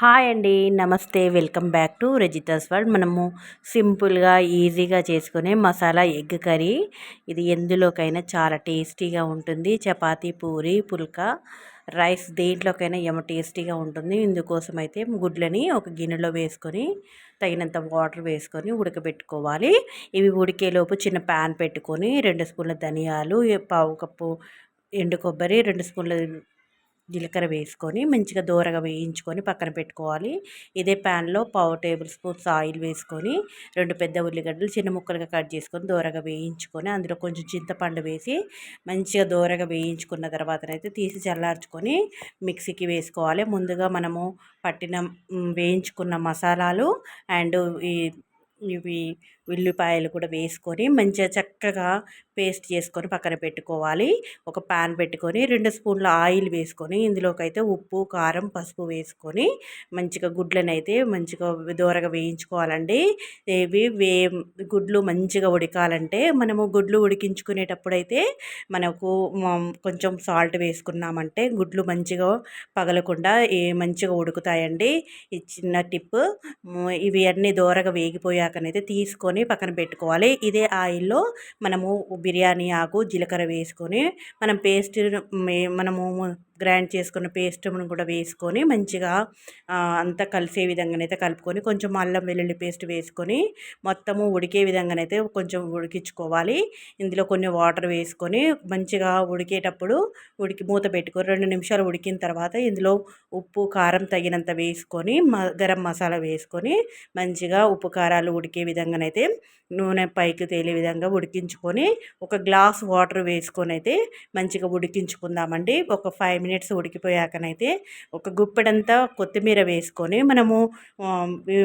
Hi అండి namaste. Welcome back to Rajitha's world. మనము సింపుల్గా ఈజీగా చేసుకునే మసాలా ఎగ్ కర్రీ. ఇది ఎందులోకైనా చాలా టేస్టీగా ఉంటుంది. చపాతీ పూరి పుల్కా రైస్ దేంట్లోకైనా ఎమ టేస్టీగా ఉంటుంది. ఇందుకోసం అయితే గుడ్లని ఒక గిన్నెలో వేసుకొని తగినంత వాటర్ వేసుకొని ఉడకబెట్టుకోవాలి. ఇవి ఉడికేలోపు చిన్న ప్యాన్ పెట్టుకొని రెండు స్పూన్ల ధనియాలు పావు కప్పు ఎండు కొబ్బరి రెండు స్పూన్ల జీలకర్ర వేసుకొని మంచిగా దూరగా వేయించుకొని పక్కన పెట్టుకోవాలి. ఇదే ప్యాన్లో పావు టేబుల్ స్పూన్స్ ఆయిల్ వేసుకొని రెండు పెద్ద ఉల్లిగడ్డలు చిన్న ముక్కలుగా కట్ చేసుకొని దూరగా వేయించుకొని అందులో కొంచెం చింతపండు వేసి మంచిగా దూరగా వేయించుకున్న తర్వాతనైతే తీసి చల్లార్చుకొని మిక్సీకి వేసుకోవాలి. ముందుగా మనము పట్టిన వేయించుకున్న మసాలాలు అండ్ ఈ ఇవి ఉల్లిపాయలు కూడా వేసుకొని మంచిగా చక్కగా పేస్ట్ చేసుకొని పక్కన పెట్టుకోవాలి. ఒక ప్యాన్ పెట్టుకొని రెండు స్పూన్ల ఆయిల్ వేసుకొని ఇందులోకి అయితే ఉప్పు కారం పసుపు వేసుకొని మంచిగా గుడ్లను అయితే మంచిగా దూరగా వేయించుకోవాలండి. ఇవి వే గుడ్లు మంచిగా ఉడకాలంటే మనము గుడ్లు ఉడికించుకునేటప్పుడైతే మనకు కొంచెం సాల్ట్ వేసుకున్నామంటే గుడ్లు మంచిగా పగలకుండా మంచిగా ఉడుకుతాయండి. ఈ చిన్న టిప్. ఇవి అన్నీ దూరగా వేగిపోయాకనైతే తీసుకొని వేసుకొని పక్కన పెట్టుకోవాలి. ఇదే ఆయిల్లో మనము బిర్యానీ ఆకు జీలకర్ర వేసుకొని మనం పేస్ట్ మనము గ్రైండ్ చేసుకున్న పేస్ట్ను కూడా వేసుకొని మంచిగా అంతా కలిసే విధంగానైతే కలుపుకొని కొంచెం అల్లం వెల్లుల్లి పేస్ట్ వేసుకొని మొత్తము ఉడికే విధంగానైతే కొంచెం ఉడికించుకోవాలి. ఇందులో కొన్ని వాటర్ వేసుకొని మంచిగా ఉడికేటప్పుడు ఉడికి మూత పెట్టుకొని రెండు నిమిషాలు ఉడికిన తర్వాత ఇందులో ఉప్పు కారం తగినంత వేసుకొని గరం మసాలా వేసుకొని మంచిగా ఉప్పు కారాలు ఉడికే విధంగానైతే నూనె పైకి తేలే విధంగా ఉడికించుకొని ఒక గ్లాస్ వాటర్ వేసుకొని అయితే మంచిగా ఉడికించుకుందామండి. ఒక ఫైవ్ మినిట్స్ ఉడికిపోయాకనైతే ఒక గుప్పెడంతా కొత్తిమీర వేసుకొని మనము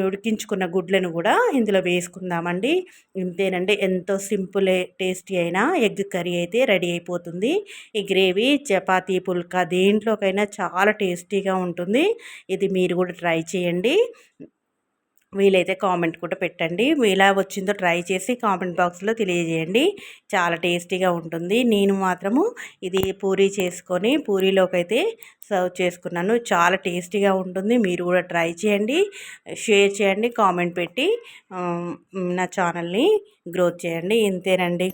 ఉడికించుకున్న గుడ్లను కూడా ఇందులో వేసుకుందామండి. ఇంతేనండి ఎంతో సింపుల్ టేస్టీ అయినా ఎగ్ కర్రీ అయితే రెడీ అయిపోతుంది. ఈ గ్రేవీ చపాతీ పుల్కా దేంట్లోకైనా చాలా టేస్టీగా ఉంటుంది. ఇది మీరు కూడా ట్రై చేయండి. వీలైతే కామెంట్ కూడా పెట్టండి. ఎలా వచ్చిందో ట్రై చేసి కామెంట్ బాక్స్లో తెలియజేయండి. చాలా టేస్టీగా ఉంటుంది. నేను మాత్రము ఇది పూరీ చేసుకొని పూరీలోకి అయితే సర్వ్ చేసుకున్నాను. చాలా టేస్టీగా ఉంటుంది. మీరు కూడా ట్రై చేయండి. షేర్ చేయండి. కామెంట్ పెట్టి నా ఛానల్ని గ్రోత్ చేయండి. ఇంతేనండి.